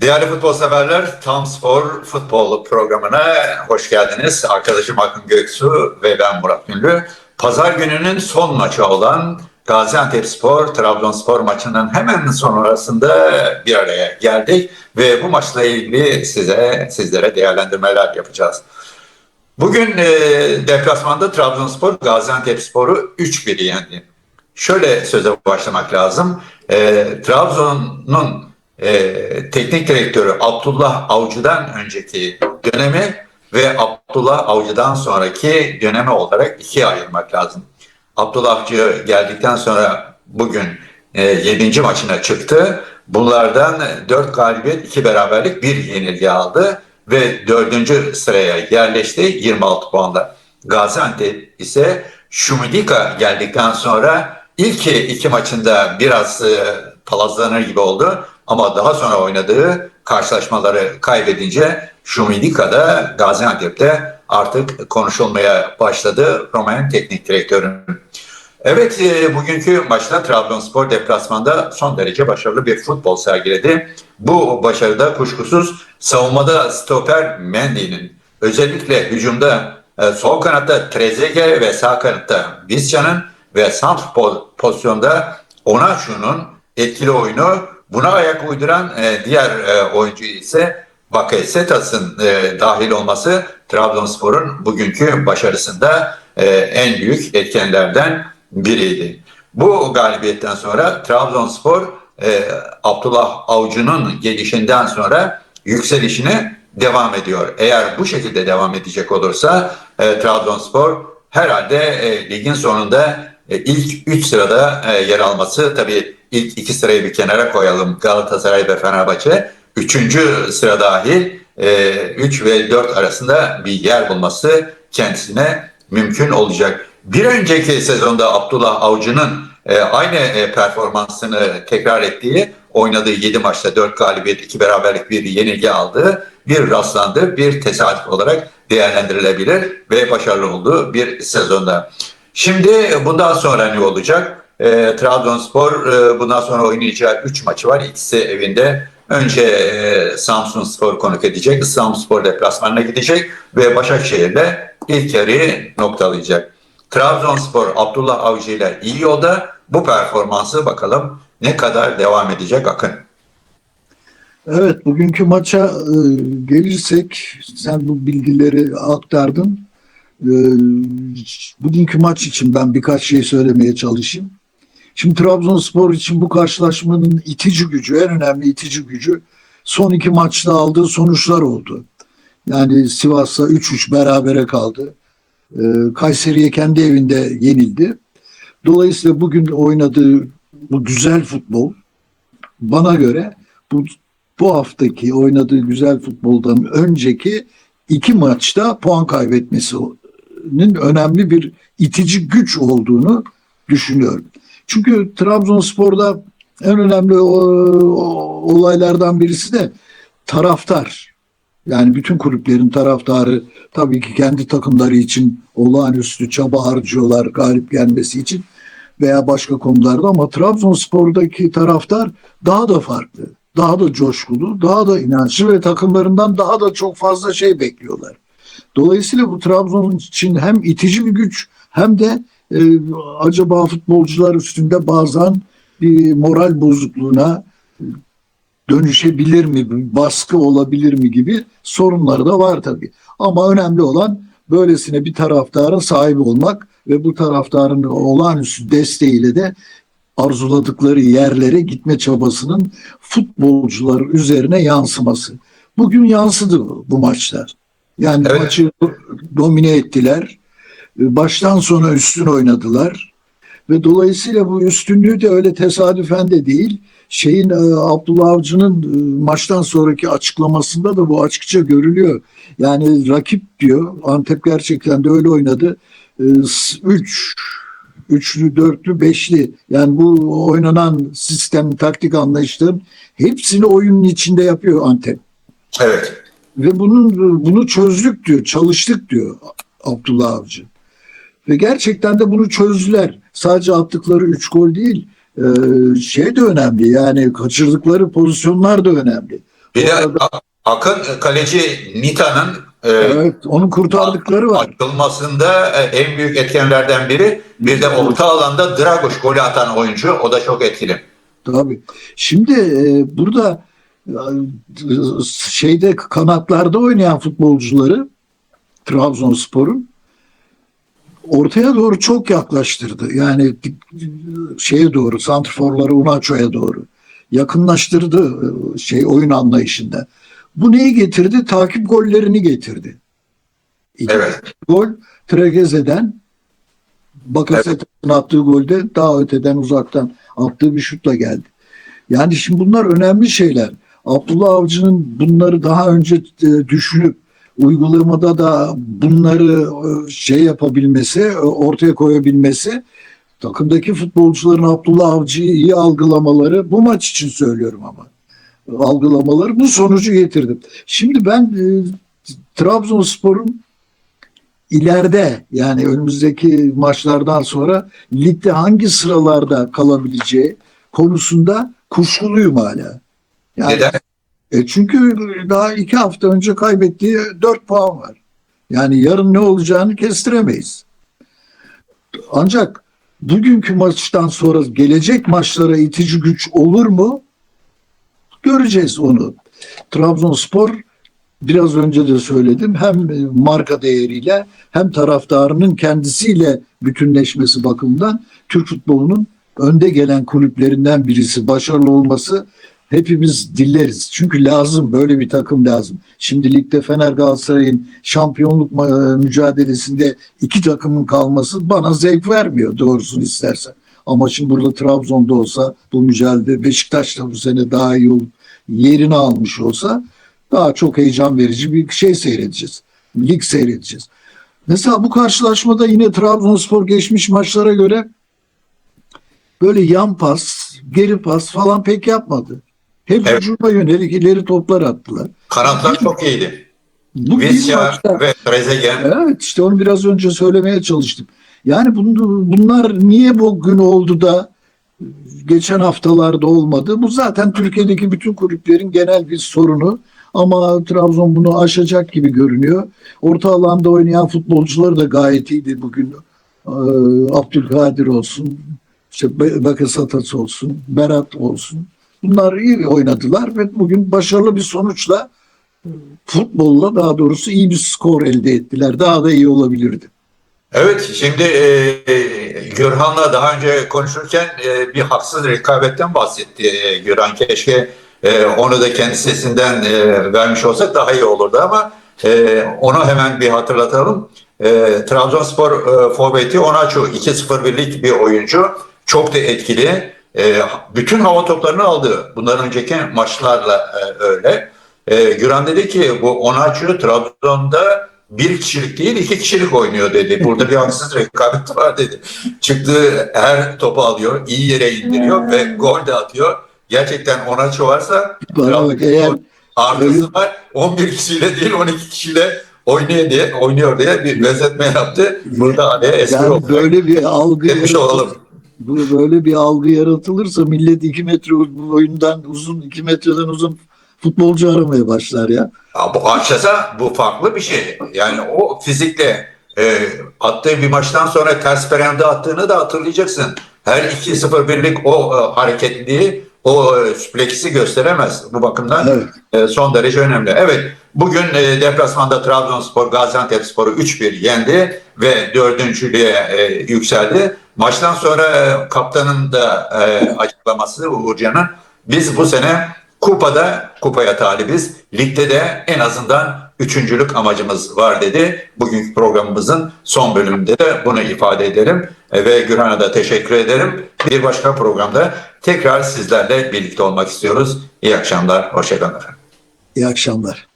Değerli futbol severler, Tam Spor futbol programına hoş geldiniz. Arkadaşım Akın Göksu ve ben Murat Ünlü. Pazar gününün son maçı olan Gaziantep Spor, Trabzonspor maçının hemen sonrasında bir araya geldik ve bu maçla ilgili size sizlere değerlendirmeler yapacağız. Bugün e, deplasmanda Trabzonspor Gaziantepspor'u 3-1 yendi. Şöyle söze başlamak lazım. E, Trabzon'un e, teknik direktörü Abdullah Avcı'dan önceki dönemi ve Abdullah Avcı'dan sonraki dönemi olarak ikiye ayırmak lazım. Abdullah Avcı geldikten sonra bugün e, 7. maçına çıktı. Bunlardan 4 galibiyet, 2 beraberlik, 1 yenilgi aldı ve 4. sıraya yerleşti 26 puanla. Gaziantep ise Şumidika geldikten sonra ilk iki maçında biraz e, palazlanır gibi oldu ama daha sonra oynadığı karşılaşmaları kaybedince Şumidika'da Gaziantep'te artık konuşulmaya başladı Roman teknik direktörün. Evet e, bugünkü maçta Trabzonspor deplasmanda son derece başarılı bir futbol sergiledi. Bu başarıda kuşkusuz savunmada stoper Mendy'nin özellikle hücumda e, sol kanatta Trezeguet ve sağ kanatta Visca'nın ve santrfor pozisyonda Onaçu'nun etkili oyunu buna ayak uyduran e, diğer e, oyuncu ise Bakasetas'ın e, dahil olması Trabzonspor'un bugünkü başarısında e, en büyük etkenlerden biriydi. Bu galibiyetten sonra Trabzonspor e, Abdullah Avcı'nın gelişinden sonra yükselişine devam ediyor. Eğer bu şekilde devam edecek olursa e, Trabzonspor herhalde e, ligin sonunda ilk 3 sırada e, yer alması tabii ilk iki sırayı bir kenara koyalım Galatasaray ve Fenerbahçe. Üçüncü sıra dahil 3 ve 4 arasında bir yer bulması kendisine mümkün olacak. Bir önceki sezonda Abdullah Avcı'nın e, aynı e, performansını tekrar ettiği, oynadığı 7 maçta 4 galibiyet, 2 beraberlik bir yenilgi aldığı bir rastlandı, bir tesadüf olarak değerlendirilebilir ve başarılı olduğu bir sezonda. Şimdi bundan sonra ne olacak? E, Trabzonspor e, bundan sonra oynayacağı 3 maçı var. İkisi evinde. Önce e, Samsun Spor konuk edecek. İstanbul Spor deplasmanına gidecek ve Başakşehir'de ilk yarıyı noktalayacak. Trabzonspor Abdullah Avcı ile iyi yolda. Bu performansı bakalım ne kadar devam edecek Akın. Evet, bugünkü maça e, gelirsek, sen bu bilgileri aktardın. E, bugünkü maç için ben birkaç şey söylemeye çalışayım. Şimdi Trabzonspor için bu karşılaşmanın itici gücü, en önemli itici gücü son iki maçta aldığı sonuçlar oldu. Yani Sivas'la 3-3 berabere kaldı. E, Kayseri'ye kendi evinde yenildi. Dolayısıyla bugün oynadığı bu güzel futbol bana göre bu bu haftaki oynadığı güzel futboldan önceki iki maçta puan kaybetmesinin önemli bir itici güç olduğunu düşünüyorum. Çünkü Trabzonspor'da en önemli olaylardan birisi de taraftar. Yani bütün kulüplerin taraftarı tabii ki kendi takımları için olağanüstü çaba harcıyorlar galip gelmesi için veya başka konularda ama Trabzonspor'daki taraftar daha da farklı daha da coşkulu, daha da inançlı ve takımlarından daha da çok fazla şey bekliyorlar. Dolayısıyla bu Trabzon için hem itici bir güç hem de e, acaba futbolcular üstünde bazen bir moral bozukluğuna dönüşebilir mi, bir baskı olabilir mi gibi sorunlar da var tabii. Ama önemli olan böylesine bir taraftarın sahibi olmak ve bu taraftarın olağanüstü desteğiyle de arzuladıkları yerlere gitme çabasının futbolcular üzerine yansıması. Bugün yansıdı bu maçta. Yani evet. maçı domine ettiler. Baştan sona üstün oynadılar. Ve dolayısıyla bu üstünlüğü de öyle tesadüfen de değil. Şeyin e, Abdullah Avcı'nın e, maçtan sonraki açıklamasında da bu açıkça görülüyor. Yani rakip diyor. Antep gerçekten de öyle oynadı. 3 e, üçlü, dörtlü, beşli yani bu oynanan sistem, taktik anlayışların hepsini oyunun içinde yapıyor Antep. Evet. Ve bunun bunu çözdük diyor, çalıştık diyor Abdullah Avcı. Ve gerçekten de bunu çözdüler. Sadece attıkları üç gol değil, şey de önemli yani kaçırdıkları pozisyonlar da önemli. Bir de Orada- A- Akın kaleci Nita'nın e, Evet, onun kurtardıkları var. açılmasında e, en büyük etkenlerden biri. Bir de orta alanda Dragoş golü atan oyuncu. O da çok etkili. Tabii. Şimdi e, burada e, şeyde kanatlarda oynayan futbolcuları Trabzonspor'un ortaya doğru çok yaklaştırdı. Yani şeye doğru, santrforları Unaço'ya doğru yakınlaştırdı şey oyun anlayışında. Bu neyi getirdi? Takip gollerini getirdi. İki Evet. gol Tregeze'den Bakasetas'ın attığı golde daha öteden uzaktan attığı bir şutla geldi. Yani şimdi bunlar önemli şeyler. Abdullah Avcı'nın bunları daha önce e, düşünüp uygulamada da bunları e, şey yapabilmesi, e, ortaya koyabilmesi takımdaki futbolcuların Abdullah Avcı'yı iyi algılamaları bu maç için söylüyorum ama algılamaları bu sonucu getirdi. Şimdi ben Trabzonspor'un ileride yani önümüzdeki maçlardan sonra ligde hangi sıralarda kalabileceği konusunda kuşkuluyum hala. Yani, Neden? e çünkü daha iki hafta önce kaybettiği dört puan var. Yani yarın ne olacağını kestiremeyiz. Ancak bugünkü maçtan sonra gelecek maçlara itici güç olur mu? Göreceğiz onu. Trabzonspor biraz önce de söyledim hem marka değeriyle hem taraftarının kendisiyle bütünleşmesi bakımından Türk futbolunun önde gelen kulüplerinden birisi başarılı olması hepimiz dilleriz. Çünkü lazım böyle bir takım lazım. Şimdi ligde Fener Galatasaray'ın şampiyonluk ma- mücadelesinde iki takımın kalması bana zevk vermiyor doğrusunu istersen. Ama şimdi burada Trabzon'da olsa bu mücadele Beşiktaş da bu sene daha iyi olup yerini almış olsa daha çok heyecan verici bir şey seyredeceğiz. Lig seyredeceğiz. Mesela bu karşılaşmada yine Trabzonspor geçmiş maçlara göre böyle yan pas, geri pas falan pek yapmadı. Hep Evet. hücuma yönelik ileri toplar attılar. Kanatlar çok iyiydi. Bu maçta ve Trezeguet. Evet işte onu biraz önce söylemeye çalıştım. Yani bun- bunlar niye bugün oldu da geçen haftalarda olmadı? Bu zaten Türkiye'deki bütün kulüplerin genel bir sorunu. Ama Trabzon bunu aşacak gibi görünüyor. Orta alanda oynayan futbolcular da gayet iyiydi bugün. Ee, Abdülkadir olsun, işte Bakasetas olsun, Berat olsun. Bunlar iyi oynadılar ve bugün başarılı bir sonuçla futbolla daha doğrusu iyi bir skor elde ettiler. Daha da iyi olabilirdi. Evet, şimdi e, e, Gürhan'la daha önce konuşurken e, bir haksız rekabetten bahsetti e, Gürhan. Keşke e, onu da kendi sesinden e, vermiş olsak daha iyi olurdu ama e, onu hemen bir hatırlatalım. E, Trabzonspor e, forveti Onaçu 2-0 birlik bir oyuncu. Çok da etkili. E, bütün hava toplarını aldı. Bundan önceki maçlarla e, öyle. E, Güran dedi ki bu Onaçu Trabzon'da bir kişilik değil iki kişilik oynuyor dedi. Burada bir haksız rekabet var dedi. Çıktığı her topu alıyor, iyi yere indiriyor ve gol de atıyor. Gerçekten Onaçu varsa eğer artısı var. 11 kişiyle değil 12 kişiyle oynuyor diye, oynuyor diye bir benzetme yaptı. Burada araya espri yani oldu. böyle bir algı Demiş olalım. Bu böyle bir algı yaratılırsa millet 2 metre boyundan uzun 2 metreden uzun futbolcu aramaya başlar ya. Ya bu Arşasa bu farklı bir şey. Yani o fizikle e, attığı bir maçtan sonra ters perende attığını da hatırlayacaksın. Her 2-0 birlik o e, hareketliliği, o e, süpleksi gösteremez. Bu bakımdan Evet. e, son derece önemli. Evet, bugün e, deplasmanda Trabzonspor Gaziantepspor'u 3-1 yendi ve dördüncülüğe e, yükseldi. Maçtan sonra e, kaptanın da e, açıklaması Uğurcan'ın biz bu sene kupada kupaya talibiz. Ligde de en azından üçüncülük amacımız var dedi. Bugünkü programımızın son bölümünde de bunu ifade ederim. E, ve Gürhan'a da teşekkür ederim. Bir başka programda tekrar sizlerle birlikte olmak istiyoruz. İyi akşamlar, hoşçakalın efendim. İyi akşamlar.